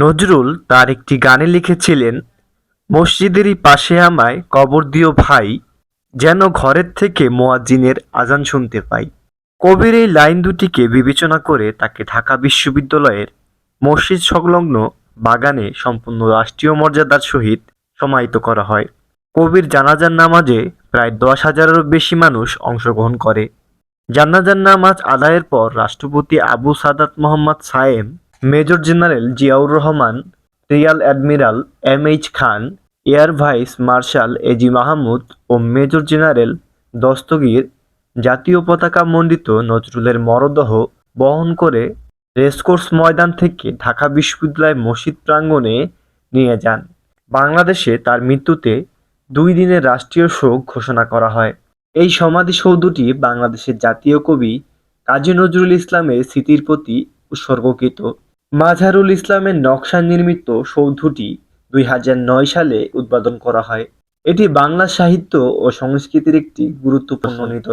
নজরুল তার একটি গানে লিখেছিলেন মসজিদেরই পাশে আমায় কবর দিও ভাই, যেন ঘরের থেকে মোয়াজ্জিনের আজান শুনতে পাই। কবির এই লাইন দুটিকে বিবেচনা করে তাকে ঢাকা বিশ্ববিদ্যালয়ের মসজিদ সংলগ্ন বাগানে সম্পূর্ণ রাষ্ট্রীয় মর্যাদার সহিত সমাহিত করা হয়। কবির জানাজার নামাজে প্রায় দশ হাজারেরও বেশি মানুষ অংশগ্রহণ করে। জানাজার নামাজ আদায়ের পর রাষ্ট্রপতি Abu Sadat Mohammad Sayem major general Ziaur Rahman, rear admiral M H Khan, air vice marshal A G Mahmud O major general Dastagir জাতীয় পতাকা মণ্ডিত নজরুলের মরদেহ বহন করে রেসকোর্স ময়দান থেকে ঢাকা বিশ্ববিদ্যালয় মসজিদ প্রাঙ্গণে নিয়ে যান। বাংলাদেশে তার মৃত্যুতে দুই দিনের রাষ্ট্রীয় শোক ঘোষণা করা হয়। এই সমাধিসৌধটি বাংলাদেশের জাতীয় কবি কাজী নজরুল ইসলামের স্মৃতির প্রতি উৎসর্গকৃত। মাঝারুল ইসলামের নকশা নির্মিত সৌধটি দুই হাজার নয় সালে উদ্বোধন করা হয়। এটি বাংলা সাহিত্য ও সংস্কৃতির একটি গুরুত্বপূর্ণ নিদর্শন।